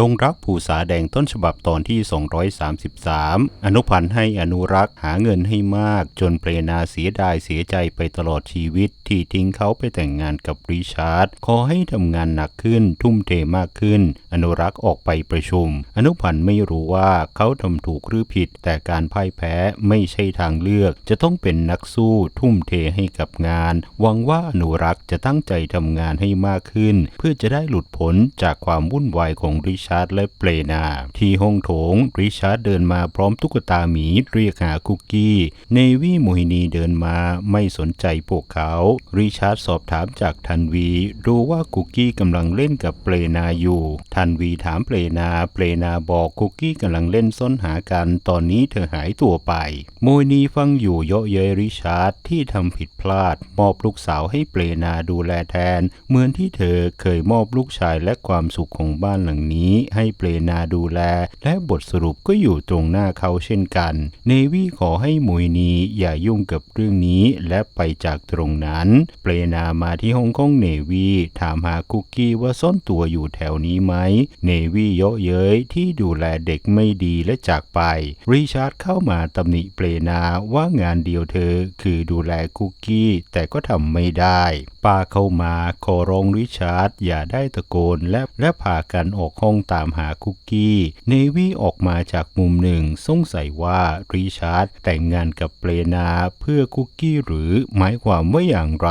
ดงรักภูษาแดงต้นฉบับตอนที่ 233 อนุพันธ์ให้อนุรักษ์หาเงินให้มาก จนเปรนาเสียดายเสียใจไปตลอดชีวิต ที่ทิ้งเขาไปแต่งงานกับริชาร์ด ขอให้ทำงานหนักขึ้นทุ่มเทมากขึ้น อนุรักษ์ออกไปประชุม อนุพันธ์ไม่รู้ว่าเขาทำถูกหรือผิด แต่การพ่ายแพ้ไม่ใช่ทางเลือก จะต้องเป็นนักสู้ทุ่มเทให้กับงาน หวังว่าอนุรักษ์จะตั้งใจทำงานให้มากขึ้น เพื่อจะได้หลุดพ้นจากความวุ่นวายของริชาร์ดและเปรนา ที่ห้องโถง ริชาร์ดเดินมาพร้อมตุ๊กตาหมีเรียกหาคุกกี้ เนวี่โมฮินีเดินมาไม่สนใจพวกเขา ริชาร์ดสอบถามจากทันวี รู้ว่าคุกกี้กำลังเล่นกับเปรนาอยู่ ทันวีถามเปรนา เปรนาบอกคุกกี้กำลังเล่นซ่อนหากัน ตอนนี้เธอหายตัวไปโมฮินีฟังอยู่เยาะเย้ยริชาร์ดที่ทำผิดพลาด มอบลูกสาวให้เปรนาดูแลแทน เหมือนที่เธอเคยมอบลูกชายและความสุขของบ้านหลังนี้ให้เปรนาดูแล และบทสรุปก็อยู่ตรงหน้าเขาเช่นกัน เนวี่ขอให้มุยนีอย่ายุ่งกับเรื่องนี้และไปจากตรงนั้น เปรนามาที่ห้องของเนวี่ถามหาคุกกี้ว่าซ่อนตัวอยู่แถวนี้ไหม เนวี่เยาะเย้ยที่ดูแลเด็กไม่ดีและจากไป ริชาร์ดเข้ามาตำหนิเปรนาว่างานเดียวเธอคือดูแลคุกกี้แต่ก็ทำไม่ได้ป้าเข้ามาขอร้องริชาร์ดอย่าได้ตะโกนและและพากันออกห้องตามหาคุกกี้ เนวี่ออกมาจากมุมหนึ่งสงสัยว่าริชาร์ดแต่งงานกับเปรนาเพื่อคุกกี้หรือหมายความว่าอย่างไร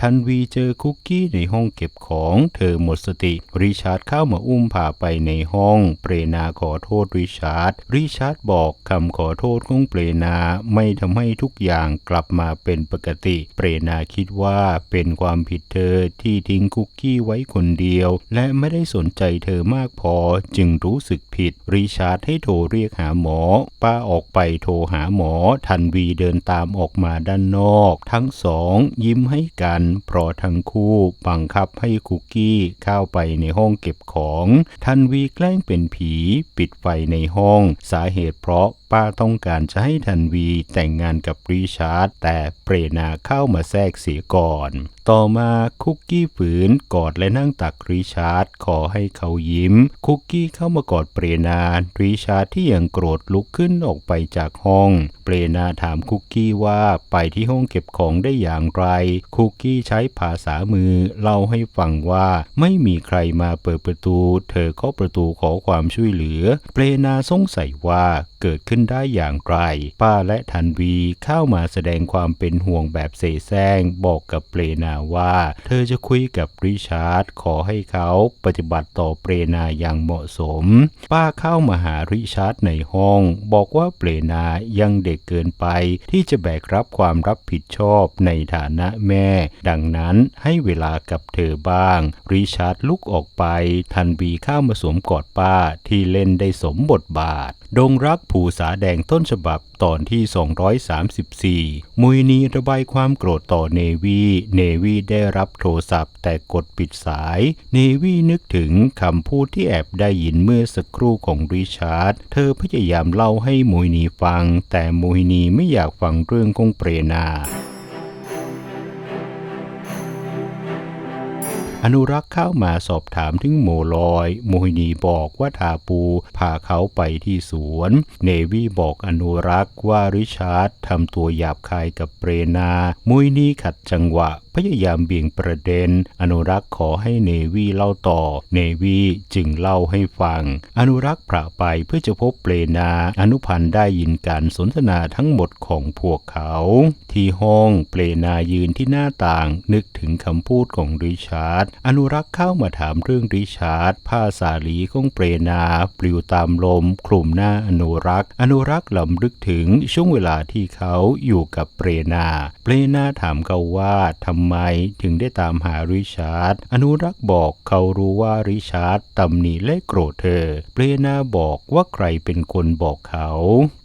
ทันวีเจอคุกกี้ในห้องเก็บของเธอหมดสติ ริชาร์ดเข้ามาอุ้มพาไปในห้อง เปรนาขอโทษริชาร์ดริชาร์ดบอกคำขอโทษของเปรนาไม่ทำให้ทุกอย่างกลับมาเป็นปกติ เปรนาคิดว่าเป็นความผิดเธอที่ทิ้งคุกกี้ไว้คนเดียว และไม่ได้สนใจเธอมากพอจึงรู้สึกผิด ริชาร์ดให้โทรเรียกหาหมอ ป้าออกไปโทรหาหมอ ทันวีเดินตามออกมาด้านนอก ทั้งสองยิ้มให้กัน เพราะทั้งคู่บังคับให้คุกกี้เข้าไปในห้องเก็บของ ทันวีแกล้งเป็นผีปิดไฟในห้อง สาเหตุเพราะป้าต้องการจะให้ทันวีแต่งงานกับริชาร์ดแต่เปรนาเข้ามาแทรกเสียก่อน ต่อมาคุกกี้ฝืนกอดและนั่งตักริชาร์ดขอให้เขายิ้มคุกกี้เข้ามากอดเปรนาริชาร์ดที่ยังโกรธลุกขึ้นออกไปจากห้อง เปรนาถามคุกกี้ว่าไปที่ห้องเก็บของได้อย่างไร คุกกี้ใช้ภาษามือเล่าให้ฟังว่าไม่มีใครมาเปิดประตู เธอก็ประตูขอความช่วยเหลือ เปรนาสงสัยว่าเกิดขึ้นได้อย่างไร ป้าและทันวีเข้ามาแสดงความเป็นห่วงแบบเสแสร้งบอกกับเปรนาว่า เธอจะคุยกับริชาร์ดขอให้เขาปฏิบัติต่อเปรนาอย่างเหมาะสม ป้าเข้ามาหาริชาร์ดในห้อง บอกว่าเปรนายังเด็กเกินไป ที่จะแบกรับความรับผิดชอบในฐานะแม่ ดังนั้นให้เวลากับเธอบ้าง ริชาร์ดลุกออกไป ทันวีเข้ามาสวมกอดป้าที่เล่นได้สมบทบาท ดงรักผูสาแดงต้นฉบับตอนที่ 234 มุยนีระบายความโกรธต่อเนวี เนวีได้รับโทรศัพท์แต่กดปิดสาย เนวีนึกถึงคำพูดที่แอบได้ยินเมื่อสักครู่ของริชาร์ด เธอพยายามเล่าให้มุยนีฟัง แต่มุยนีไม่อยากฟังเรื่องของเปรนา อนุรักษ์เข้ามาสอบถามถึงโมลอยโมฮินีบอกว่าทาปูพาเขาไปที่สวน เนวี่บอกอนุรักษ์ว่าริชาร์ดทำตัวหยาบคายกับเปรนาโมฮินีขัดจังหวะพยายามเบี่ยงประเด็น อนุรักษ์ขอให้เนวี่เล่าต่อ เนวี่จึงเล่าให้ฟัง อนุรักษ์พระไปเพื่อจะพบเปรนา อนุพันธ์ได้ยินการสนทนาทั้งหมดของพวกเขา ที่ห้องเปรนายืนที่หน้าต่างนึกถึงคำพูดของริชาร์ดอนุรักษ์เข้ามาถามเรื่องริชาร์ด ผ้าสาลีของเปรนาปลิวตามลม คลุมหน้าอนุรักษ์ อนุรักษ์ลำลึกถึงช่วงเวลาที่เขาอยู่กับเปรนา เปรนาถามเขาว่าทำไมถึงได้ตามหาริชาร์ด อนุรักษ์บอกเขารู้ว่าริชาร์ดตำหนิและโกรธเธอ เปรนาบอกว่าใครเป็นคนบอกเขา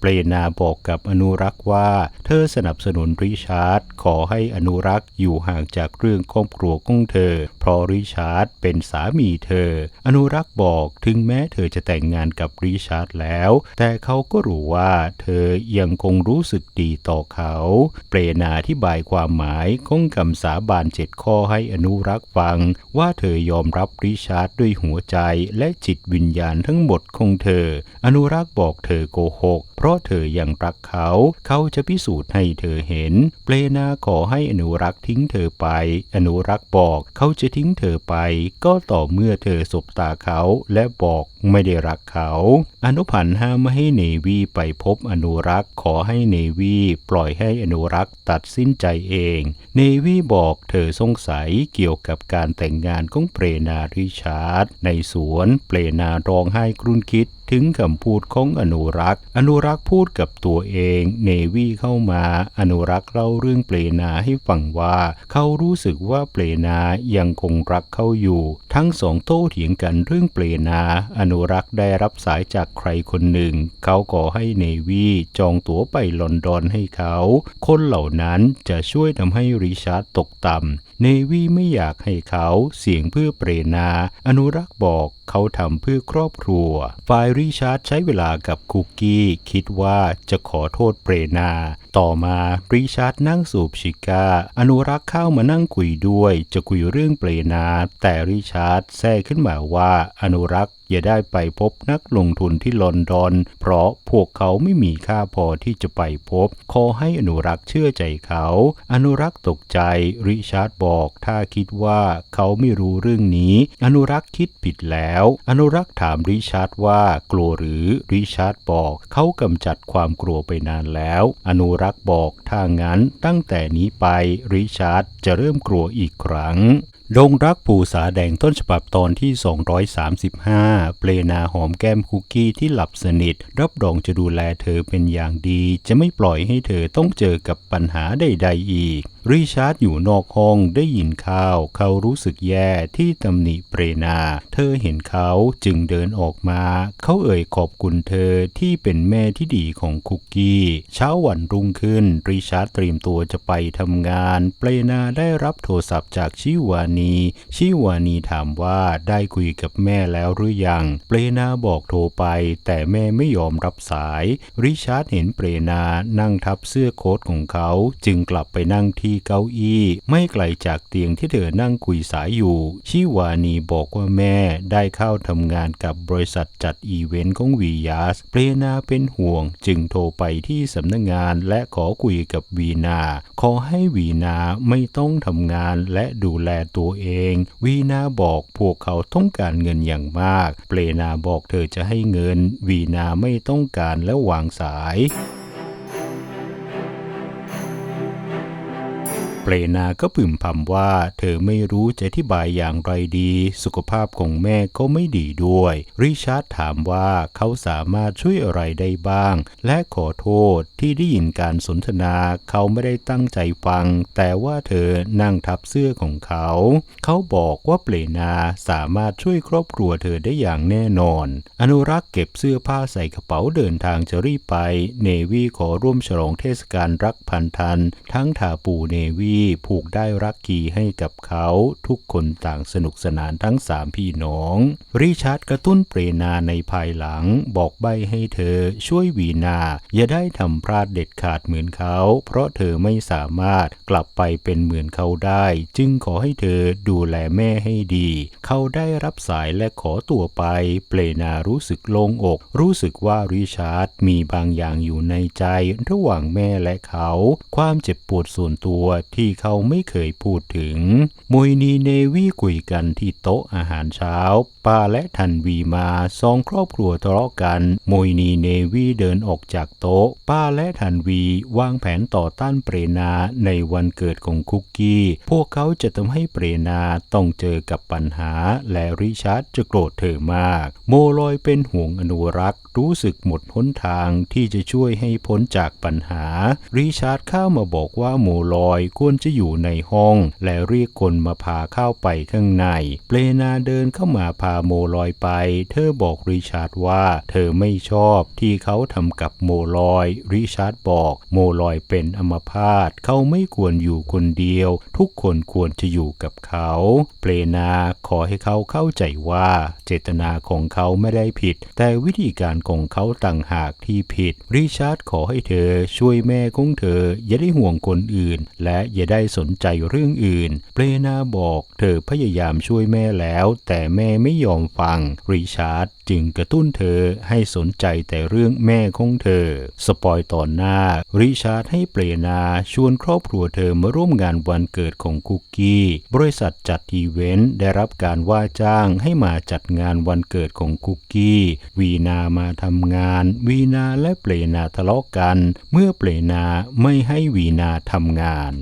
เปรนาบอกกับอนุรักษ์ว่า เธอสนับสนุนริชาร์ด ขอให้อนุรักษ์อยู่ห่างจากเรื่องครอบครัวของเธอ เพราะริชาร์ดเป็นสามีเธอ อนุรักษ์บอกถึงแม้เธอจะแต่งงานกับริชาร์ดแล้ว แต่เขาก็รู้ว่าเธอยังคงรู้สึกดีต่อเขา เปรนาอธิบายความหมายของคำสาบานเจ็ดข้อให้อนุรักษ์ฟัง ว่าเธอยอมรับริชาร์ดด้วยหัวใจและจิตวิญญาณทั้งหมดของเธอ อนุรักษ์บอกเธอโกหก เพราะเธอยังรักเขา เขาจะพิสูจน์ให้เธอเห็น เปลนาขอให้อนุรักษ์ทิ้งเธอไป อนุรักษ์บอกเขาจะทิ้ทิ้งเธอไป ก็ต่อเมื่อเธอสบตาเขาและบอกไม่ได้รักเขา อนุพันธ์ห้ามไม่ให้เนวีไปพบอนุรักษ์ขอให้เนวีปล่อยให้อนุรักษ์ตัดสินใจเอง เนวีบอกเธอสงสัยเกี่ยวกับการแต่งงานของเปรนาริชาร์ดในสวนเปรนาร้องไห้กรุนคิดถึงคำพูดของอนุรักษ์ อนุรักษ์พูดกับตัวเอง เนวีเข้ามา อนุรักษ์เล่าเรื่องเปลนาให้ฟังว่า เขารู้สึกว่าเปลนายังคงรักเขาอยู่ ทั้งสองโต้เถียงกันเรื่องเปลนา อนุรักษ์ได้รับสายจากใครคนหนึ่ง เขาขอให้เนวีจองตั๋วไปลอนดอนให้เขา คนเหล่านั้นจะช่วยทำให้ริชาร์ดตกต่ำเนวีไม่อยากให้เขาเสี่ยงเพื่อเปรนา อนุรักษ์บอกเขาทำเพื่อครอบครัวฝ่ายริชาร์ดใช้เวลากับคุกกี้ คิดว่าจะขอโทษเปรนา ต่อมาริชาร์ดนั่งสูบชิก้าอนุรักษ์เข้ามานั่งคุยด้วย จะคุยเรื่องเปรนาแต่ริชาร์ดแทรกขึ้นมาว่าอนุรักษ์อย่าได้ไปพบนักลงทุนที่ลอนดอน เพราะพวกเขาไม่มีค่าพอที่จะไปพบ ขอให้อนุรักษ์เชื่อใจเขา อนุรักษ์ตกใจ ริชาร์ดบอก ถ้าคิดว่าเขาไม่รู้เรื่องนี้ อนุรักษ์คิดผิดแล้ว อนุรักษ์ถามริชาร์ดว่ากลัวหรือ ริชาร์ดบอก เขากำจัดความกลัวไปนานแล้ว อนุรักษ์ักบอกถ้างั้นตั้งแต่นี้ไปริชาร์ดจะเริ่มกลัวอีกครั้งดงรักปูสาแดงต้นฉบับตอนที่ 235 เปลนาหอมแก้มคุกกี้ที่หลับสนิท รับรองจะดูแลเธอเป็นอย่างดี จะไม่ปล่อยให้เธอต้องเจอกับปัญหาใดๆอีก ริชาร์ดอยู่นอกห้องได้ยินข่าว เขารู้สึกแย่ที่ตำหนิเปรนา เธอเห็นเขาจึงเดินออกมา เขาเอ่ยขอบคุณเธอที่เป็นแม่ที่ดีของคุกกี้ เช้าวันรุ่งขึ้น ริชาร์ดเตรียมตัวจะไปทำงาน เปรนาได้รับโทรศัพท์จากชิวานี ชิวานีถามว่าได้คุยกับแม่แล้วหรือยัง เปรนาบอกโทรไป แต่แม่ไม่ยอมรับสาย ริชาร์ดเห็นเปรนานั่งทับเสื้อโค้ทของเขาจึงกลับไปนั่งที่เก้าอี้ ไม่ไกลจากเตียงที่เธอนั่งคุยสายอยู่ ชิวานีบอกว่าแม่ได้เข้าทำงานกับบริษัทจัดอีเวนต์ของวียาส เปรนาเป็นห่วงจึงโทรไปที่สำนักงงานและขอคุยกับวีนา ขอให้วีนาไม่ต้องทำงานและดูแลตัวเอง วีนาบอกพวกเขาต้องการเงินอย่างมาก เปรนาบอกเธอจะให้เงิน วีนาไม่ต้องการและวางสาย เปรนาก็พึมพำว่า เธอไม่รู้จะอธิบายอย่างไรดี สุขภาพของแม่ก็ไม่ดีด้วย ริชาร์ดถามว่าเขาสามารถช่วยอะไรได้บ้าง และขอโทษที่ได้ยินการสนทนาเขาไม่ได้ตั้งใจฟัง แต่ว่าเธอนั่งทับเสื้อของเขา เขาบอกว่าเปรนาสามารถช่วยครอบครัวเธอได้อย่างแน่นอน อนุรักษ์เก็บเสื้อผ้าใส่กระเป๋าเดินทางจะรีบไป เนวีขอร่วมฉลองเทศกาลรักพันทันทั้งทาปูเนวีผูกได้รักกีให้กับเขาทุกคนต่างสนุกสนานทั้งสามพี่น้อง ริชาร์ดกระตุ้นเปรนาในภายหลังบอกใบให้เธอช่วยวีนา อย่าได้ทำพลาดเด็ดขาดเหมือนเขา เพราะเธอไม่สามารถกลับไปเป็นเหมือนเขาได้ จึงขอให้เธอดูแลแม่ให้ดี เขาได้รับสายและขอตัวไป เปรนารู้สึกโล่งอก รู้สึกว่าริชาร์ดมีบางอย่างอยู่ในใจระหว่างแม่และเขา ความเจ็บปวดส่วนตัวที่ที่เขาไม่เคยพูดถึงมวยนีเนวีคุยกันที่โต๊ะอาหารเช้าป้าและทันวีมาสองครอบครัวทะเลาะกันมวยนีเนวีเดินออกจากโต๊ะ ป้าและทันวีวางแผนต่อต้านเปรนาในวันเกิดของคุกกี้ พวกเขาจะทำให้เปรนาต้องเจอกับปัญหา และริชาร์ดจะโกรธเธอมาก โมลอยเป็นห่วงอนุรักษ์ รู้สึกหมดหนทางที่จะช่วยให้พ้นจากปัญหา ริชาร์ดเข้ามาบอกว่าโมลอยควรจะอยู่ในห้อง และเรียกคนมาพาเข้าไปข้างใน เปลนาเดินเข้ามาพาโมลอยไป เธอบอกริชาร์ดว่า เธอไม่ชอบที่เขาทำกับโมลอย ริชาร์ดบอก โมลอยเป็นอัมพาตเขาไม่ควรอยู่คนเดียว ทุกคนควรจะอยู่กับเขา เปลนาขอให้เขาเข้าใจว่า เจตนาของเขาไม่ได้ผิด แต่วิธีการของเขาต่างหากที่ผิด ริชาร์ดขอให้เธอช่วยแม่ของเธออย่าได้ห่วงคนอื่น และอย่าอย่าได้สนใจเรื่องอื่น เปรนาบอกเธอพยายามช่วยแม่แล้ว แต่แม่ไม่ยอมฟัง ริชาร์ดจึงกระตุ้นเธอให้สนใจแต่เรื่องแม่ของเธอ สปอยตอนหน้า ริชาร์ดให้เปรนาชวนครอบครัวเธอมาร่วมงานวันเกิดของคุกกี้ บริษัทจัดอีเวนต์ได้รับการว่าจ้างให้มาจัดงานวันเกิดของคุกกี้ วีนามาทำงาน วีนาและเปรนาทะเลาะกัน เมื่อเปรนาไม่ให้วีนาทำงาน